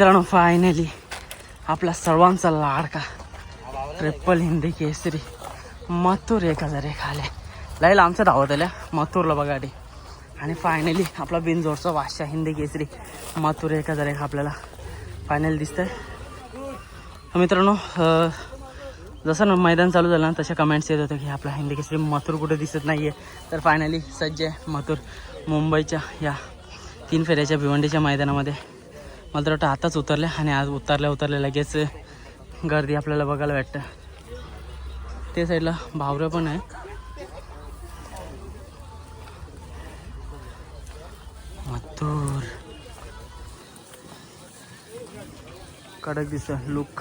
मित्रांनो फायनली आपला सर्वांचा लाडका. ट्रिपल हिंदी केसरी. मथुर एक हजार एक आले लय लांबच्या धावत आल्या मथुरला बघा आधी. आणि फायनली आपला बिनजोरचा वाशा हिंदी केसरी. मथुर एक हजार एक आपल्याला फायनल दिसतंय. मित्रांनो जसं ना मैदान चालू झालं ना तशा कमेंट्स येत होत्या की आपला हिंदी केसरी मथुर कुठे दिसत नाही आहे तर फायनली सज्ज आहे मथुर. मुंबईच्या या तीन फेऱ्याच्या भिवंडीच्या मैदानामध्ये. मला तर वाटतं आताच उतरले आणि आज उतरल्या उतरल्या लगेच गर्दी आपल्याला बघायला वाटतं ते साईडला भावरं पण आहे. मथुर. कडक दिस लुक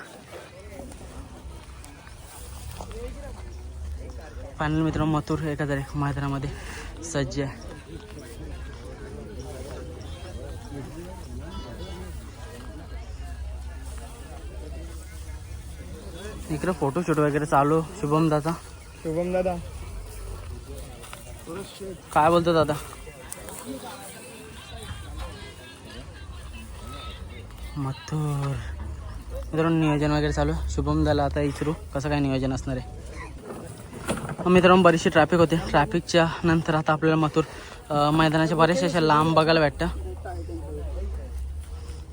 फायनल मित्र मथूर एक हजार मैदानामध्ये सज्ज आहे. इकडे फोटोशूट वगैरे चालू शुभम दादा. शुभम दादा. काय बोलतो दादा? मथुर. मित्रांनो नियोजन वगैरे चालू. शुभम दाला आता इचरू कसं काय नियोजन असणार आहे? मित्रांनो बरीचशी ट्रॅफिक होते. ट्रॅफिकच्या नंतर आता आपल्याला मथुर मैदानाच्या बऱ्याचशा अशा लांब बघायला भेटतं.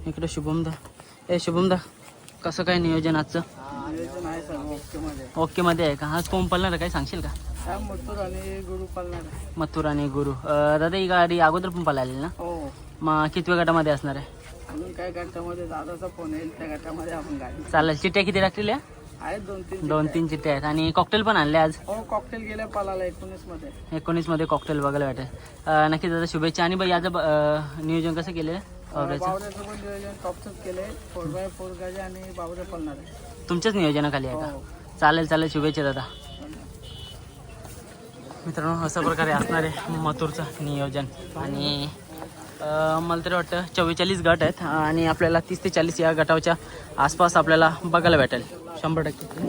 इकडे शुभम दा. ए शुभम दा कसं काय नियोजन आजचं नियोजन आहे सर ओकेमध्ये ओके मध्ये आहे का? आज कोण पळणार काय सांगशील का? हा मथुर आणि गुरु पालणार मथुर आणि गुरु. अं, दादा ही गाडी अगोदर पण पळालेली ना? हो. मग कितव्या गटामध्ये असणार आहे? अजून काय गटामध्ये? दादाचा फोन येईल त्या गटामध्ये आपण गाडी चालेल चिट्ट्या किती लागतील आहेत दोन तीन दोन तीन चिट्ट्या आहेत. आणि कॉकटेल पण आणले आज? हो कॉकटेल गेल्या पालाला एकोणीसमध्ये एकोणीसमध्ये कॉकटेल बघायला भेटेल. अं, नक्की दादा शुभेच्छा. आणि बाई याचं ब- अं, नियोजन कसं केलं आहे? बावऱ्याचं पण नियोजन टॉपचंच केलंय फोर बाय फोर गाडी आणि बावऱ्या पळणार आहे. तुमच्याच नियोजनाखाली आहे का? हो. चालेल चालेल. शुभेच्छा दादा. मित्रांनो अशा प्रकारे असणार आहे मथुरचं नियोजन. आणि मला तरी वाटतं चव्वेचाळीस गट आहेत आणि आपल्याला तीस ते चाळीस या गटाच्या आसपास आपल्याला बघायला भेटेल. शंभर टक्के.